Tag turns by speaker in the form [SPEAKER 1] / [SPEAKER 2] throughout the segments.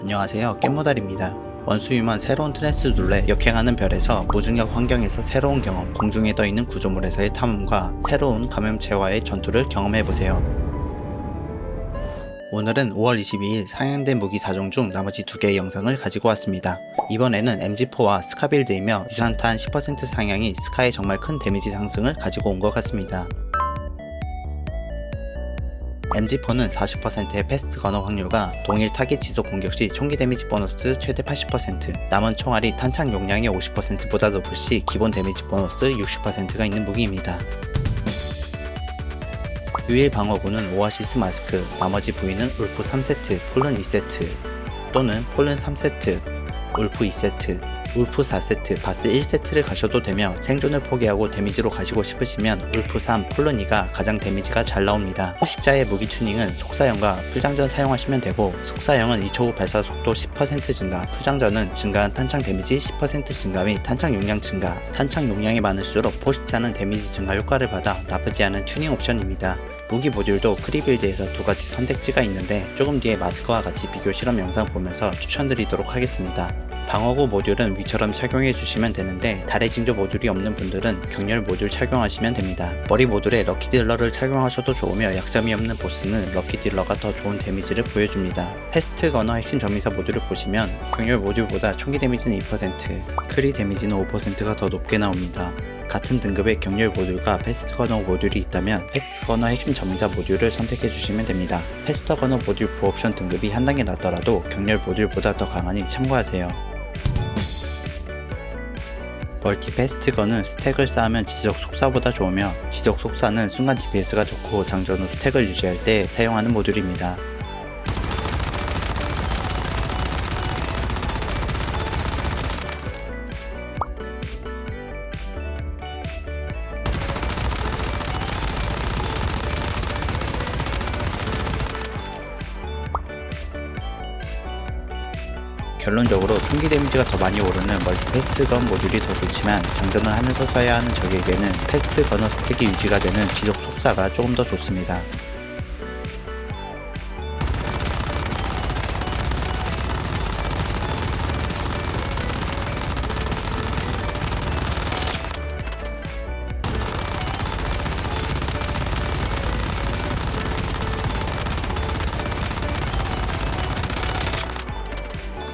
[SPEAKER 1] 안녕하세요 깻모달입니다 원수 유만 새로운 트랜스 둘레 역행하는 별에서 무중력 환경에서 새로운 경험 공중에 떠있는 구조물에서의 탐험과 새로운 감염체와의 전투를 경험해보세요 오늘은 5월 22일 상영된 무기 4종 중 나머지 2개의 영상을 가지고 왔습니다. 이번에는 MG4와 스카빌드이며 유산탄 10% 상향이 스카의 정말 큰 데미지 상승을 가지고 온 것 같습니다. MG4는 40%의 패스트 건어 확률과 동일 타겟 지속 공격 시 총기 데미지 보너스 최대 80%, 남은 총알이 탄창 용량의 50%보다 높을 시 기본 데미지 보너스 60%가 있는 무기입니다. 유일 방어구는 오아시스 마스크, 나머지 부위는 울프 3세트, 폴른 2세트 또는 폴른 3세트, 울프 2세트, 울프 4세트, 바스 1세트를 가셔도 되며 생존을 포기하고 데미지로 가시고 싶으시면 울프 3, 폴른 2가 가장 데미지가 잘 나옵니다. 포식자의 무기 튜닝은 속사형과 풀장전 사용하시면 되고 속사형은 2초 후 발사 속도 10% 증가, 풀장전은 증가한 탄창 데미지 10% 증가 및 탄창 용량 증가, 탄창 용량이 많을수록 포식자는 데미지 증가 효과를 받아 나쁘지 않은 튜닝 옵션입니다. 무기 모듈도 크리빌드에서 두 가지 선택지가 있는데 조금 뒤에 마스크와 같이 비교 실험 영상 보면서 추천드리도록 하겠습니다. 방어구 모듈은 위처럼 착용해 주시면 되는데 달의 징조 모듈이 없는 분들은 격렬 모듈 착용하시면 됩니다. 머리 모듈에 럭키 딜러를 착용하셔도 좋으며 약점이 없는 보스는 럭키 딜러가 더 좋은 데미지를 보여줍니다. 패스트 거너 핵심 점의사 모듈을 보시면 격렬 모듈보다 총기 데미지는 2%, 크리 데미지는 5%가 더 높게 나옵니다. 같은 등급의 격렬 모듈과 패스트 거너 모듈이 있다면 패스트 거너 핵심 점의사 모듈을 선택해 주시면 됩니다. 패스트 거너 모듈 부옵션 등급이 한 단계 낮더라도 격렬 모듈보다 더 강하니 참고하세요. 멀티 패스트 건은 스택을 쌓으면 지속 속사보다 좋으며 지속 속사는 순간 DPS가 좋고 장전 후 스택을 유지할 때 사용하는 모듈입니다. 결론적으로 총기 데미지가 더 많이 오르는 멀티 패스트 건 모듈이 더 좋지만 장전을 하면서 써야 하는 적에게는 패스트 건어 스택이 유지가 되는 지속 속사가 조금 더 좋습니다.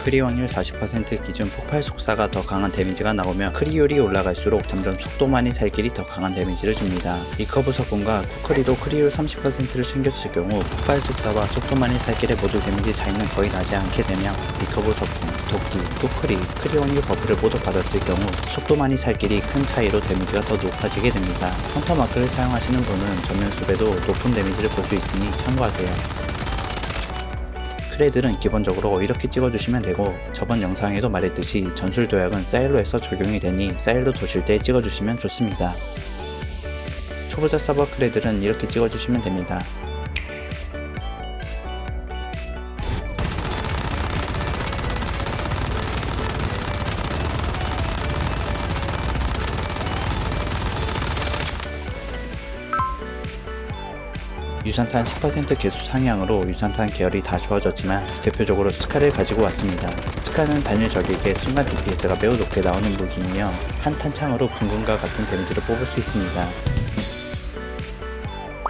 [SPEAKER 1] 크리 확률 40% 기준 폭발 속사가 더 강한 데미지가 나오며 크리율이 올라갈수록 점점 속도만이 살 길이 더 강한 데미지를 줍니다. 리커브 석궁과 쿠크리로 크리율 30%를 챙겼을 경우 폭발 속사와 속도만이 살 길의 모두 데미지 차이는 거의 나지 않게 되며 리커브 석궁, 도끼, 쿠크리, 크리 확률 버프를 모두 받았을 경우 속도만이 살 길이 큰 차이로 데미지가 더 높아지게 됩니다. 헌터 마크를 사용하시는 분은 전면 숲에도 높은 데미지를 볼 수 있으니 참고하세요. 크레들은 기본적으로 이렇게 찍어주시면 되고 저번 영상에도 말했듯이 전술 도약은 사일로에서 적용이 되니 사일로 도실 때 찍어주시면 좋습니다. 초보자 서버 크레들은 이렇게 찍어주시면 됩니다. 유산탄 10% 개수 상향으로 유산탄 계열이 다 좋아졌지만 대표적으로 스카를 가지고 왔습니다. 스카는 단일 적에게 순간 DPS가 매우 높게 나오는 무기이며 한 탄창으로 붕군과 같은 데미지를 뽑을 수 있습니다.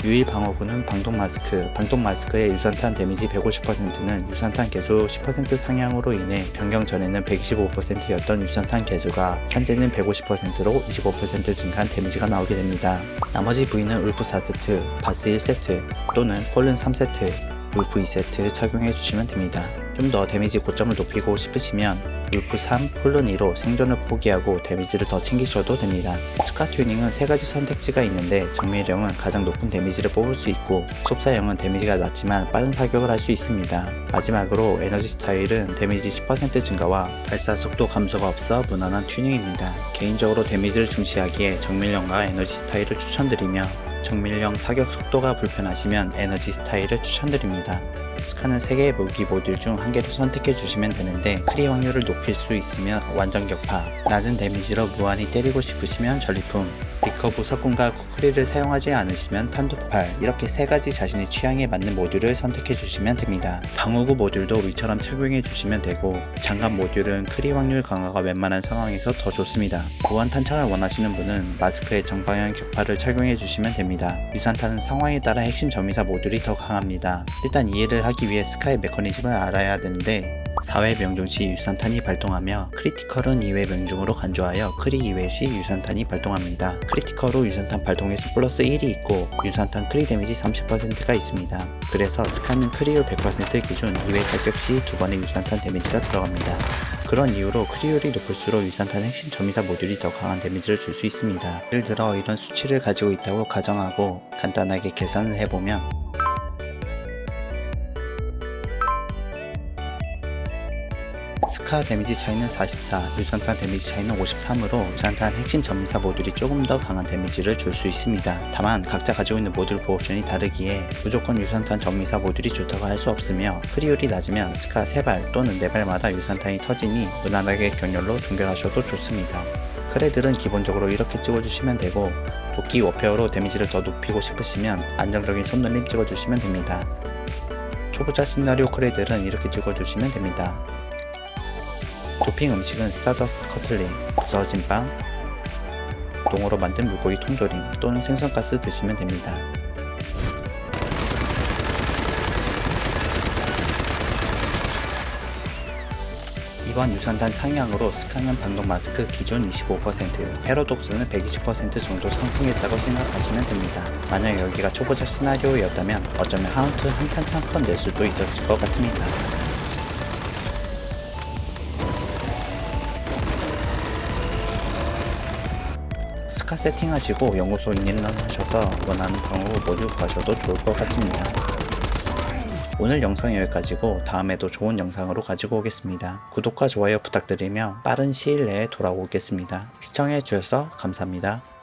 [SPEAKER 1] 유일 방어구는 방독 마스크. 방독 마스크의 유산탄 데미지 150%는 유산탄 개수 10% 상향으로 인해 변경 전에는 125%였던 유산탄 개수가 현재는 150%로 25% 증가한 데미지가 나오게 됩니다. 나머지 부위는 울프 4세트, 바스 1세트 또는 폴른 3세트, 울프 2세트 착용해 주시면 됩니다. 좀 더 데미지 고점을 높이고 싶으시면 울프 3, 폴른 2로 생존을 포기하고 데미지를 더 챙기셔도 됩니다. 스카 튜닝은 세 가지 선택지가 있는데 정밀형은 가장 높은 데미지를 뽑을 수 있고 속사형은 데미지가 낮지만 빠른 사격을 할 수 있습니다. 마지막으로 에너지 스타일은 데미지 10% 증가와 발사 속도 감소가 없어 무난한 튜닝입니다. 개인적으로 데미지를 중시하기에 정밀형과 에너지 스타일을 추천드리며 정밀형 사격 속도가 불편하시면 에너지 스타일을 추천드립니다. 스카는 3개의 무기 모듈 중 한 개를 선택해 주시면 되는데 크리 확률을 높일 수 있으면 완전 격파, 낮은 데미지로 무한히 때리고 싶으시면 전리품, 리커브 석궁과 쿠크리를 사용하지 않으시면 탄두팔 이렇게 세 가지 자신의 취향에 맞는 모듈을 선택해 주시면 됩니다. 방어구 모듈도 위처럼 착용해 주시면 되고 장갑 모듈은 크리 확률 강화가 웬만한 상황에서 더 좋습니다. 무한 탄창을 원하시는 분은 마스크에 정방향 격파를 착용해 주시면 됩니다. 유산탄은 상황에 따라 핵심 점유사 모듈이 더 강합니다. 일단 이해를 하기 위해 스카의 메커니즘을 알아야 되는데 4회 명중 시 유산탄이 발동하며 크리티컬은 2회 명중으로 간주하여 크리 2회 시 유산탄이 발동합니다. 크리티컬로 유산탄 발동에서 플러스 1이 있고 유산탄 크리 데미지 30%가 있습니다. 그래서 스카는 크리율 100% 기준 2회 사격 시 두 번의 유산탄 데미지가 들어갑니다. 그런 이유로 크리율이 높을수록 유산탄 핵심 점유사 모듈이 더 강한 데미지를 줄 수 있습니다. 예를 들어 이런 수치를 가지고 있다고 가정하고 간단하게 계산을 해보면 스카 데미지 차이는 44, 유산탄 데미지 차이는 53으로 유산탄 핵심 전미사 모듈이 조금 더 강한 데미지를 줄 수 있습니다. 다만 각자 가지고 있는 모듈 구옵션이 다르기에 무조건 유산탄 전미사 모듈이 좋다고 할 수 없으며 크리율이 낮으면 스카 3발 또는 4발마다 유산탄이 터지니 무난하게 격렬로 동결하셔도 좋습니다. 크레들은 기본적으로 이렇게 찍어주시면 되고 도끼 워페어로 데미지를 더 높이고 싶으시면 안정적인 손놀림 찍어주시면 됩니다. 초보자 시나리오 크레들은 이렇게 찍어주시면 됩니다. 도핑 음식은 스타더스트 커틀린, 부서진 빵, 농으로 만든 물고기 통조림 또는 생선가스 드시면 됩니다. 이번 유산탄 상향으로 스카는 방독 마스크 기준 25%, 패러독스는 120% 정도 상승했다고 생각하시면 됩니다. 만약 여기가 초보자 시나리오였다면 어쩌면 하운트 한 탄창 컷낼 수도 있었을 것 같습니다. 스카 세팅하시고 연구소 인입하셔서 원하는 방으로 모듈 가셔도 좋을 것 같습니다. 오늘 영상 여기까지고 다음에도 좋은 영상으로 가지고 오겠습니다. 구독과 좋아요 부탁드리며 빠른 시일 내에 돌아오겠습니다. 시청해주셔서 감사합니다.